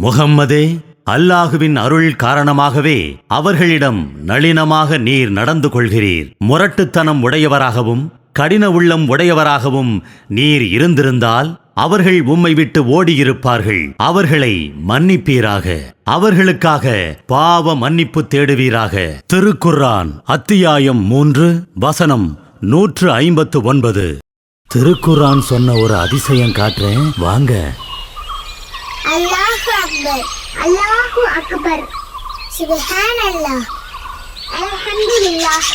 முகம்மதே அல்லாஹுவின் அருள் காரணமாகவே அவர்களிடம் நளினமாக நீர் நடந்து கொள்கிறீர். முரட்டுத்தனம் உடையவராகவும் கடின உள்ளம் உடையவராகவும் நீர் இருந்திருந்தால் அவர்கள் உம்மை விட்டு ஓடியிருப்பார்கள். அவர்களை மன்னிப்பீராக. அவர்களுக்காக பாவ மன்னிப்பு தேடுவீராக. திருக்குர்ஆன் அத்தியாயம் மூன்று வசனம் நூற்று ஐம்பத்து ஒன்பது. திருக்குர்ஆன் சொன்ன ஒரு அதிசயம் காட்டுறேன். வாங்க. அல்லாஹு அக்பர் அல்லாஹு அக்பர் சுப்ஹான் அல்லாஹ் அல்ஹம்துலில்லாஹ்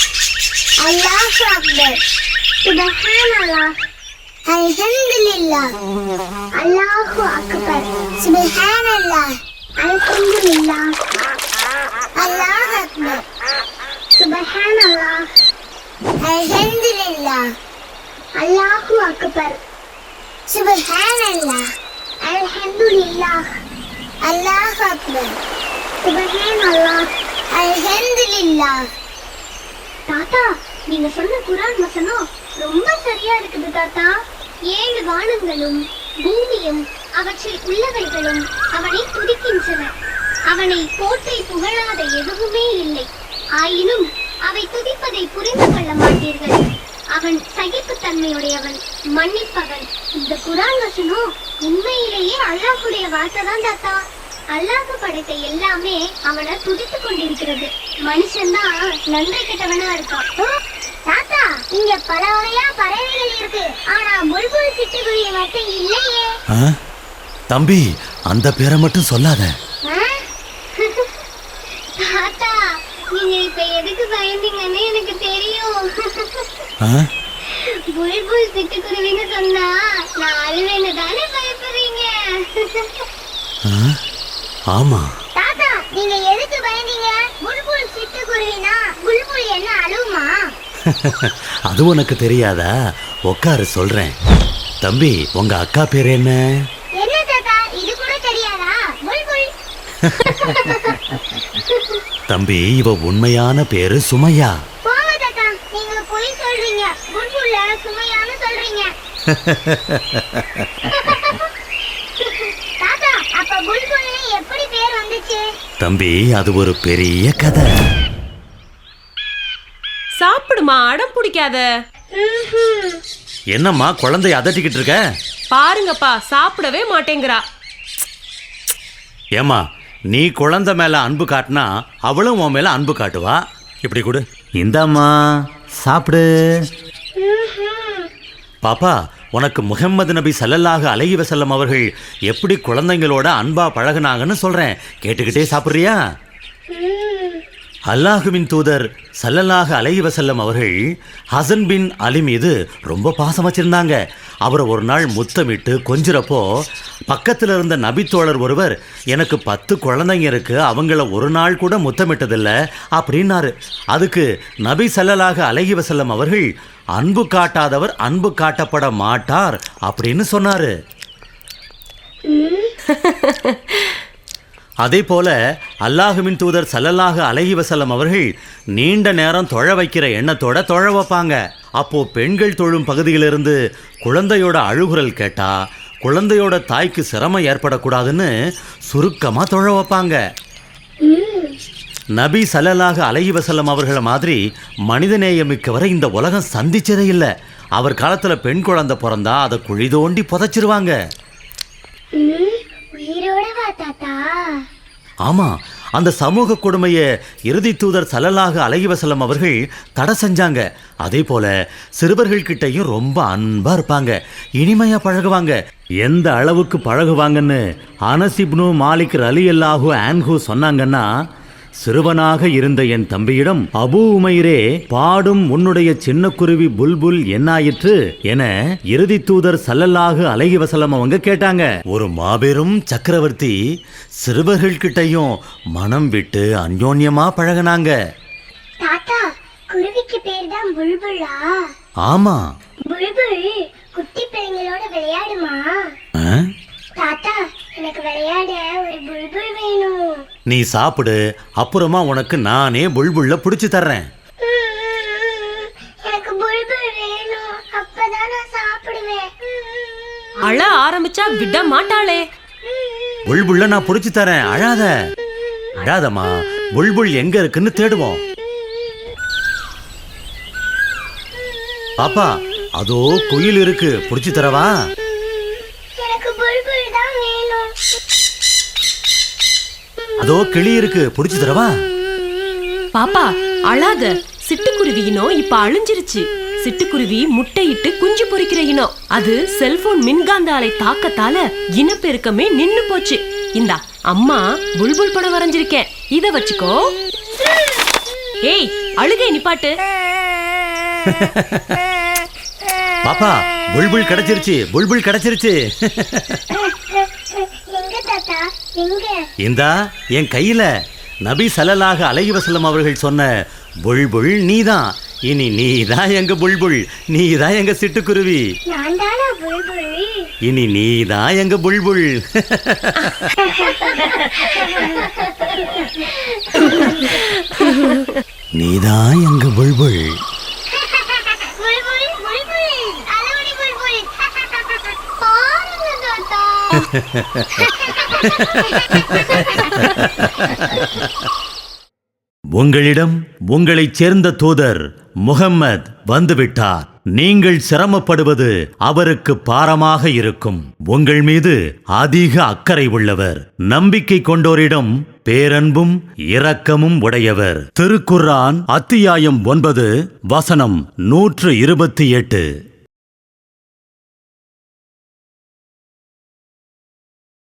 அல்லாஹு அக்பர் சுப்ஹான் அல்லாஹ் அல்ஹம்துலில்லாஹ் அல்லாஹு அக்பர் சுப்ஹான் அல்லாஹ் அல்ஹம்துலில்லாஹ் அல்லாஹ் அக்பர் சுப்ஹான் அல்லாஹ் அல்ஹம்துலில்லாஹ் அல்லாஹு அக்பர் சுப்ஹான் அல்லாஹ் அல்ஹம்துலில்லாஹ் அல்லாஹ் அக்பர். சுபஹான் அல்லாஹ் அல்ஹம்துலில்லாஹ் தாத்தா நீங்க சொன்ன குரான் வசனம் ரொம்ப சரியா இருக்குது தாத்தா. ஏழு வானங்களும் பூமியும் அவற்றில் உள்ளவைகளும் அவனை துதிக்கின்றன. அவனை போற்றி புகழாத எதுவுமே இல்லை. ஆயினும் அவை துதிப்பதை புரிந்து கொள்ள மாட்டீர்கள். அவன் சகிப்புத்தன்மையுடையவன் மன்னிப்பவன். இந்த குரான் வசனம் உண்மையிலேயே அல்லாஹ்வுடைய வார்த்தை தான் தாத்தா அல்லாஹ் படைத்த எல்லாமே அவனை துதித்துக் கொண்டிருக்கிறது மனுஷன் தான் நன்றி கெட்டவனா இருக்கான் தாத்தா இங்க பல வகையா பறவைகள் இருக்கு ஆனா புல்புல் சிட்டுக்குருவி மட்டும் இல்லையே? தம்பி அந்த பேரை மட்டும் சொல்லாத? தாத்தா நீங்க இப்ப எதுக்கு பயந்தீங்கன்னு எனக்கு தெரியும்? புல்புல் சிட்டுக்குருவின்னு சொன்னா நான் அழுவேன்னு தானே? ஆமா. தாத்தா நீங்க எதுக்கு பயந்தீங்க? புல்புல் சிட்டுக்குருவினா புல்புல் என்ன அழுவுமா? அது உனக்கு தெரியாதா? உட்காரு சொல்றேன். தம்பி உங்க அக்கா பேர் என்ன? என்ன தாத்தா இது கூட தெரியாதா? புல்புல். தம்பி இவ உண்மையான பேரு சுமையா? போங்க தாத்தா நீங்க பொய் சொல்றீங்க. புல்புல்ல சுமையான்னு சொல்றீங்க தாத்தா அப்ப புல்புல்னு எப்படி பேர் வந்துச்சு தம்பி அது ஒரு பெரிய கதை. சாப்பிடுமா? அடம் பிடிக்காத. என்னம்மா குழந்தைய அதட்டிக்கிட்டு இருக்க? பாருங்கப்பா சாப்பிடவே மாட்டேங்கிறா. ஏம்மா நீ குழந்தை மேல அன்பு காட்டினா அவளும் உன் மேல அன்பு காட்டுவா? இப்படி கொடு. இந்தாம்மா சாப்பிடு. பாப்பா உனக்கு முகம்மது நபி சல்லல்லாக அலைஹி வசல்லம் அவர்கள் எப்படி குழந்தைங்களோட அன்பா பழகுனாங்கன்னு சொல்றேன். கேட்டுக்கிட்டே சாப்பிட்றியா? அல்லாஹுவின் தூதர் சல்லல்லாஹ அலைஹி வசல்லம் அவர்கள் ஹசன் பின் அலி மீது ரொம்ப பாசம் வச்சிருந்தாங்க. அவரை ஒரு நாள் முத்தமிட்டு கொஞ்சிறப்போ பக்கத்தில் இருந்த நபித்தோழர் ஒருவர் எனக்கு பத்து குழந்தைங்க இருக்கு அவங்கள ஒரு நாள் கூட முத்தமிட்டதில்லை அப்படின்னாரு. அதுக்கு நபி ஸல்லல்லாஹு அலைஹி வசல்லம் அவர்கள் அன்பு காட்டாதவர் அன்பு காட்டப்பட மாட்டார் அப்படின்னு சொன்னார். அதே போல அல்லாஹுவின் தூதர் சல்லல்லாஹு அலஹி வஸல்லம் அவர்கள் நீண்ட நேரம் தொழ வைக்கிற எண்ணத்தோட தொழ வைப்பாங்க. அப்போ பெண்கள் தொழும் பகுதியிலிருந்து குழந்தையோட அழுகுரல் கேட்டா குழந்தையோட தாய்க்கு சிரமம் ஏற்படக்கூடாதுன்னு சுருக்கமா தொழ வைப்பாங்க. நபி சல்லல்லாஹு அலைஹி வஸல்லம் அவர்களை மாதிரி மனிதநேயமிக்கவரை இந்த உலகம் சந்திச்சதே இல்லை. அவர் காலத்தில் பெண் குழந்தை பிறந்தா அதை குழி தோண்டி புதைச்சிருவாங்க. ஆமா அந்த சமூக கொடுமையை இறுதி தூதர் சல்லல்லாஹு அலைஹி அவர்கள் தடை செஞ்சாங்க. அதே போல சிறுவர்கள் கிட்டையும் ரொம்ப அன்பா இருப்பாங்க. இனிமையா பழகுவாங்க. எந்த அளவுக்கு பழகுவாங்கன்னு அனசிப்னு மாலிக் அலி அல்லாஹு ஆன்ஹூ சொன்னாங்கன்னா சிறுவனாக இருந்த என் தம்பியிடம் அபூ உமைரே பாடும் உன்னுடைய சின்ன குருவி புல்புல் என்னாயிற்று? என இறுதி தூதர் சல்லல்லாஹு அலைஹி வஸல்லம் அவங்க கேட்டாங்க. ஒரு மாபெரும் சக்கரவர்த்தி சிறுவர்கள் கிட்டயும் மனம் விட்டு அந்யோன்யமா பழகுனாங்க. தாத்தா குருவிக்கு பேர் தான் புல்புல்லா? ஆமா. புல்புல் குட்டி பிள்ளைங்களோட விளையாடுமா? தாத்தா எனக்கு விளையாட ஒரு புல்புல் வேணும். நீ சாப்பிடு அப்புறமா உனக்கு நானே புல்புல்ல பிடிச்சு தர்றேன். அழ ஆரம்பிச்சா விட மாட்டாளே. புல்புல்ல நான் புடிச்சு தரேன் அழாத. அழாதம்மா புல்புல் எங்க இருக்குன்னு தேடுவோம். பாப்பா அதோ குயில் இருக்கு. புடிச்சு தரவா? எனக்கு புல்புல் தான் வேணும். அதோ கிளி இருக்கு புடிச்சு தரவா? பாப்பா அழாத. சிட்டுக்குருவி இனம் இப்ப அழிஞ்சிருச்சு. சிட்டுக்குருவி முட்டையிட்டு குஞ்சு பொரிக்கிற இனம் அது செல்போன் மின்காந்த அலை தாக்கத்தால இனப்பெருக்கமே நின்னு போச்சு. இந்தா அம்மா புல்புல் படம் வரைஞ்சிருக்கேன். இத வச்சுக்கோ. ஏய் அழுகை நிப்பாட்டு. பாப்பா புல்புல் கிடைச்சிருச்சு புல்புல் கிடைச்சிருச்சு. இந்தா என் கையில நபி ஸல்லல்லாஹு அலைஹி வஸல்லம் அவர்கள் சொன்ன புல்புல் நீதான். இனி நீதான் எங்க புல்புல்? நீதான் எங்க சிட்டுக்குருவி? தானா இனி நீதான் எங்க புல்புல்? நீதான் எங்க புல்புல் புல்புல் அலவடி புல்புல் பாருங்க தாத்தா உங்களிடம் உங்களைச் சேர்ந்த தூதர் முகம்மத் வந்துவிட்டார். நீங்கள் சிரமப்படுவது அவருக்கு பாரமாக இருக்கும். உங்கள் மீது அதிக அக்கறை உள்ளவர். நம்பிக்கை கொண்டோரிடம் பேரன்பும் இரக்கமும் உடையவர். திருக்குர்ஆன் அத்தியாயம் ஒன்பது வசனம் நூற்று இருபத்தி எட்டு.